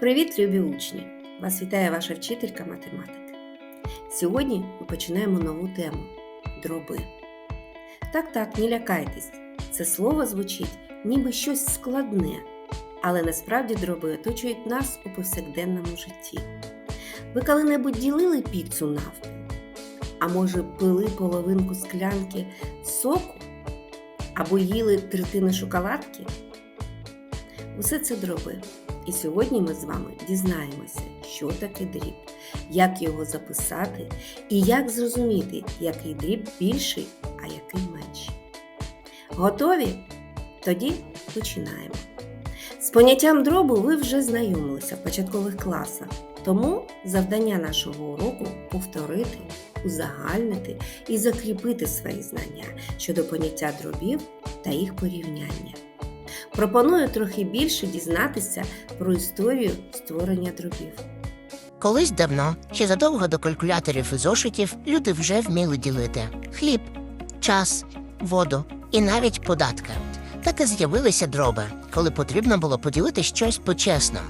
Привіт, любі учні! Вас вітає ваша вчителька математики. Сьогодні ми починаємо нову тему дроби. Так, так, не лякайтесь. Це слово звучить ніби щось складне, але насправді дроби оточують нас у повсякденному житті. Ви коли-небудь ділили піцу навпіл? А може, пили половинку склянки соку? Або їли третину шоколадки? Усе це дроби. І сьогодні ми з вами дізнаємося, що таке дріб, як його записати і як зрозуміти, який дріб більший, а який менший. Готові? Тоді починаємо. З поняттям дробу ви вже знайомилися в початкових класах, тому завдання нашого уроку повторити, узагальнити і закріпити свої знання щодо поняття дробів та їх порівняння. Пропоную трохи більше дізнатися про історію створення дробів. Колись давно, ще задовго до калькуляторів і зошитів, люди вже вміли ділити хліб, час, воду і навіть податки. Так і з'явилися дроби, коли потрібно було поділити щось по-чесному.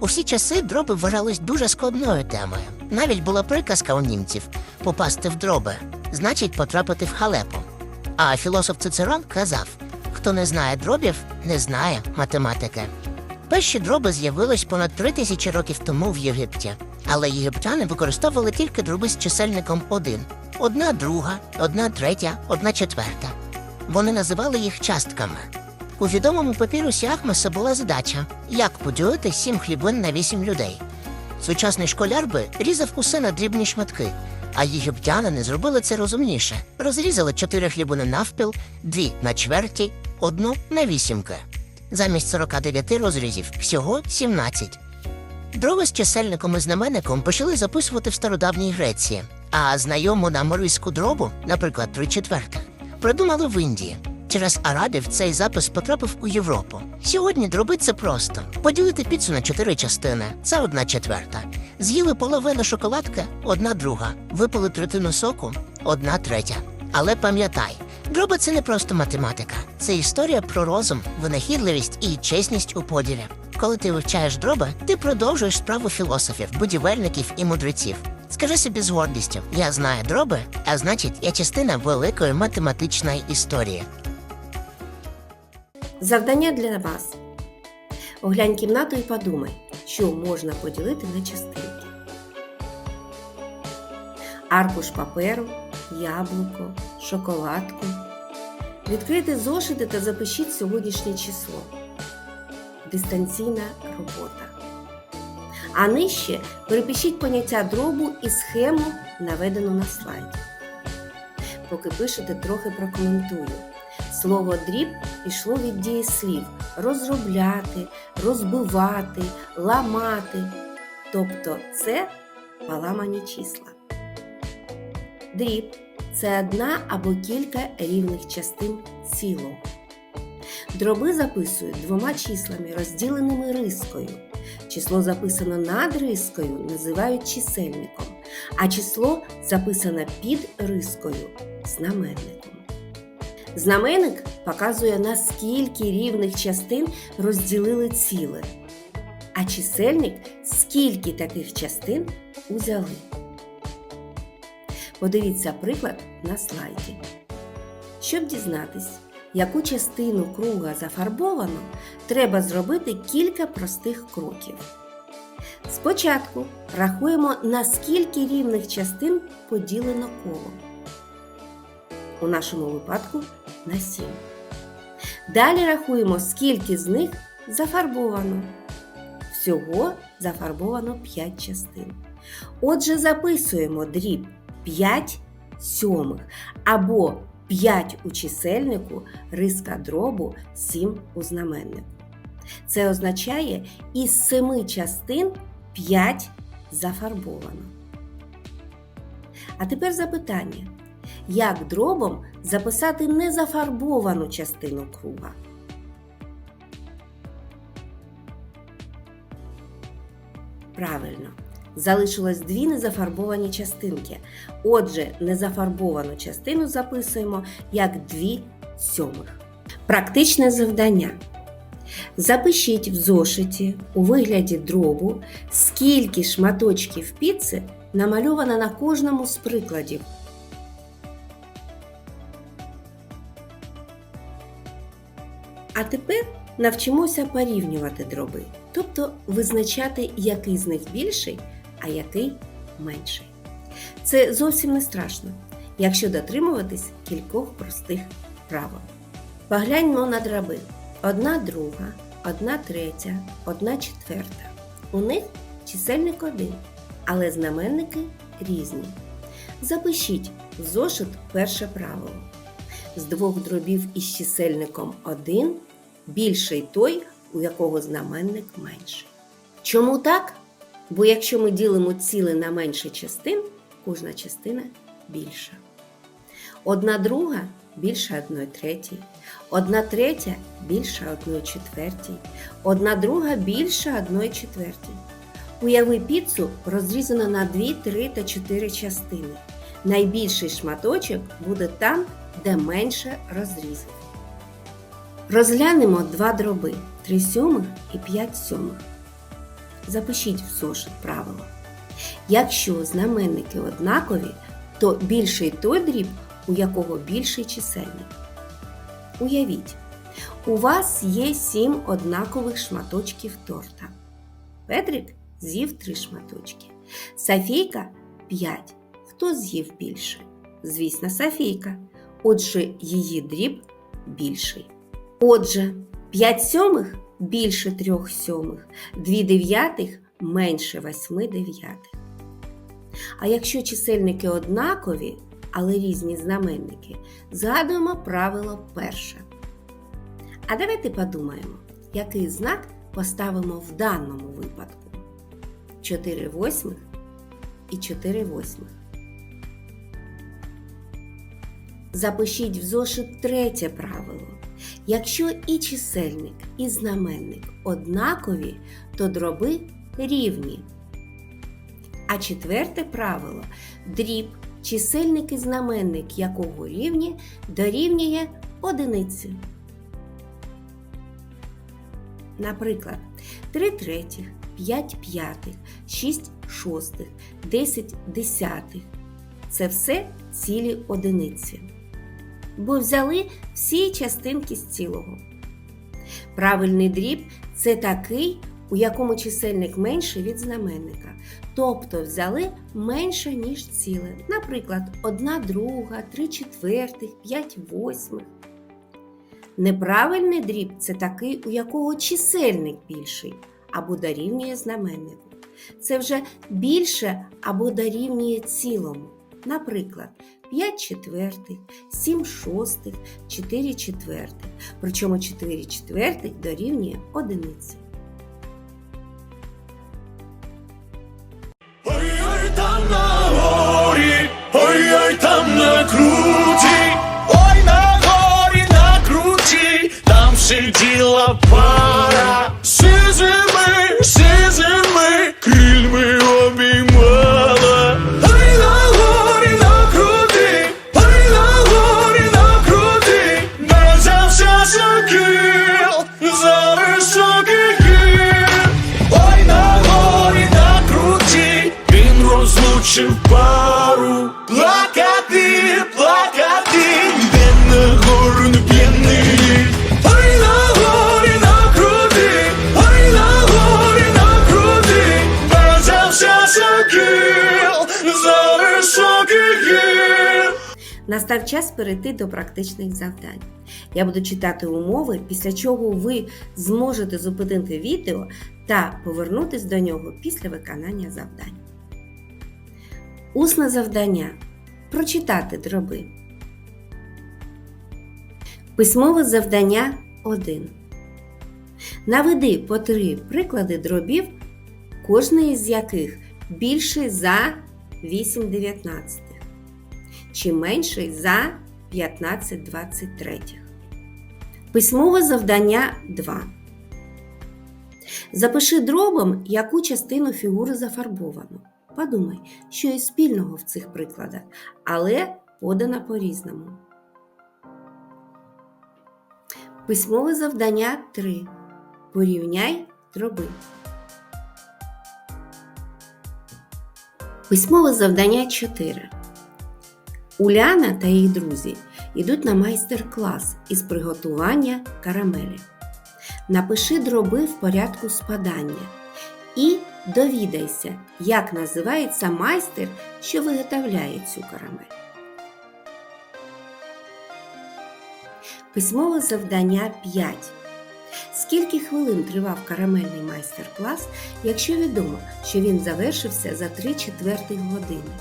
У всі часи дроби вважались дуже складною темою. Навіть була приказка у німців попасти в дроби, значить потрапити в халепу. А філософ Цицерон казав: хто не знає дробів, не знає математики. Перші дроби з'явились понад три тисячі років тому в Єгипті, але єгиптяни використовували тільки дроби з чисельником один: одна друга, одна третя, одна четверта. Вони називали їх частками. У відомому папірусі Ахмеса була задача, як поділити сім хлібин на вісім людей. Сучасний школяр би різав усе на дрібні шматки, а єгиптянини зробили це розумніше. Розрізали чотири хлібини навпіл, дві на чверті, одну на вісімки. Замість 49 розрізів всього 17. Дроби з чисельником і знаменником почали записувати в стародавній Греції, а знайому нам риску дробу, наприклад, три четвертих, придумали в Індії. Через арабів цей запис потрапив у Європу. Сьогодні дроби це просто. Поділити піцу на чотири частини це одна четверта. З'їли половину шоколадки одна друга. Випили третину соку одна третя. Але пам'ятай, дроби це не просто математика, це історія про розум, винахідливість і чесність у поділі. Коли ти вивчаєш дроби, ти продовжуєш справу філософів, будівельників і мудреців. Скажи собі з гордістю: я знаю дроби, а значить, я частина великої математичної історії. Завдання для вас. Оглянь кімнату і подумай, що можна поділити на частинки. Аркуш паперу, яблуко, шоколадку. Відкрийте зошити та запишіть сьогоднішнє число. Дистанційна робота. А нижче перепишіть поняття дробу і схему, наведену на слайді. Поки пишете, трохи прокоментую. Слово дріб пішло від дієслів розробляти, розбивати, ламати. Тобто це поламані числа. Дріб це одна або кілька рівних частин цілого. Дроби записують двома числами, розділеними рискою. Число записано над рискою називають чисельником, а число записане під рискою знаменником. Знаменник показує, наскільки рівних частин розділили ціле, а чисельник скільки таких частин узяли. Подивіться приклад на слайді. Щоб дізнатись, яку частину круга зафарбовано, треба зробити кілька простих кроків. Спочатку рахуємо, наскільки рівних частин поділено коло. У нашому випадку на 7. Далі рахуємо, скільки з них зафарбовано. Всього зафарбовано 5 частин. Отже, записуємо дріб 5 сьомих або 5 у чисельнику, риска дробу 7 у знаменнику. Це означає, із 7 частин 5 зафарбовано. А тепер запитання. Як дробом записати незафарбовану частину круга? Правильно, залишилось дві незафарбовані частинки. Отже, незафарбовану частину записуємо як 2 сьомих. Практичне завдання. Запишіть в зошиті у вигляді дробу, скільки шматочків піци намальовано на кожному з прикладів. А тепер навчимося порівнювати дроби, тобто визначати, який з них більший, а який менший. Це зовсім не страшно, якщо дотримуватись кількох простих правил. Погляньмо на дроби. Одна друга, одна третя, одна четверта. У них чисельник один, але знаменники різні. Запишіть в зошит перше правило. З двох дробів із чисельником 1 більший той, у якого знаменник менший. Чому так? Бо якщо ми ділимо ціле на менше частин, кожна частина більша. Одна друга більша одної третій, одна третя більша одної четвертій, одна друга більша одної четвертій. Уяви піцу розрізано на 2, 3 та 4 частини. Найбільший шматочок буде там, де менше розрізів. Розглянемо два дроби 3 сьомих і 5 сьомих. Запишіть в зошит правило. Якщо знаменники однакові, то більший той дріб, у якого більший чисельник. Уявіть, у вас є 7 однакових шматочків торта. Петрик з'їв 3 шматочки. Софійка 5. Хто з'їв більше? Звісно, Софійка. Отже, її дріб більший. Отже, 5 сьомих більше 3 сьомих, 2 дев'ятих менше 8 дев'ятих. А якщо чисельники однакові, але різні знаменники, згадуємо правило перше. А давайте подумаємо, який знак поставимо в даному випадку: 4 восьмих і 4 восьмих. Запишіть в зошит третє правило. Якщо і чисельник, і знаменник однакові, то дроби рівні. А четверте правило дріб, чисельник і знаменник якого рівні дорівнює одиниці. Наприклад, 3 третіх, 5 п'ятих, 6 шостих, 10 десятих. Це все цілі одиниці. Бо взяли всі частинки з цілого. Правильний дріб це такий, у якому чисельник менший від знаменника. Тобто взяли менше, ніж ціле. Наприклад, 1 друга, 3 четвертих, 5 восьмих. Неправильний дріб це такий, у якого чисельник більший або дорівнює знаменнику. Це вже більше або дорівнює цілому. Наприклад, 5 четвертих, 7 шостих, 4 четвертих. Причому 4 четвертих дорівнює одиниці. Ой-ой там на горі, ой-ой там на круті, ой на горі на круті, там сиділа пара, сизими, розлучив пару. Плакати, плакати, йде на гору не п'яний. Ой на горі на круті, ой на горі на круті, взявся сокіл за високий гір. Настав час перейти до практичних завдань. Я буду читати умови, після чого ви зможете зупинити відео та повернутись до нього після виконання завдань. Усне завдання прочитати дроби. Письмове завдання 1. Наведи по три приклади дробів, кожний із яких більший за 8 дев'ятнадцятих чи менший за 15 23. Письмове завдання 2. Запиши дробом, яку частину фігури зафарбовано. Подумай, що є спільного в цих прикладах, але подано по-різному. Письмове завдання 3. Порівняй дроби. Письмове завдання 4. Уляна та її друзі йдуть на майстер-клас із приготування карамелі. Напиши дроби в порядку спадання і довідайся, як називається майстер, що виготовляє цю карамель. Письмове завдання 5. Скільки хвилин тривав карамельний майстер-клас, якщо відомо, що він завершився за 3 четвертих години?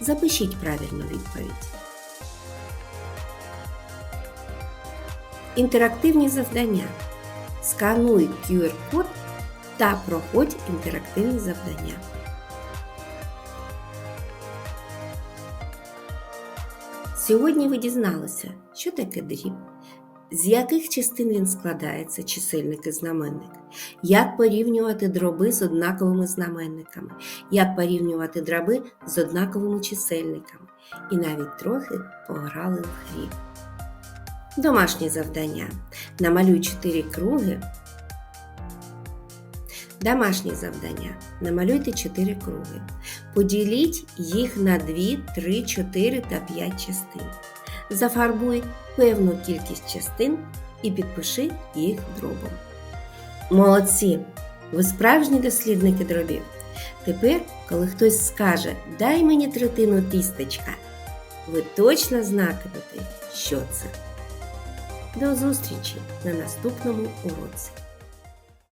Запишіть правильну відповідь. Інтерактивні завдання. Скануй QR-код та проходь інтерактивні завдання. Сьогодні ви дізналися, що таке дріб, з яких частин він складається, чисельник і знаменник, як порівнювати дроби з однаковими знаменниками, як порівнювати дроби з однаковими чисельниками, і навіть трохи пограли в грі. Домашнє завдання. Намалюй 4 круги. Домашнє завдання. Намалюйте 4 круги. Поділіть їх на 2, 3, 4 та 5 частин. Зафарбуй певну кількість частин і підпиши їх дробом. Молодці! Ви справжні дослідники дробів. Тепер, коли хтось скаже Дай мені третину тістечка, ви точно знатимете, що це. До зустрічі на наступному уроці!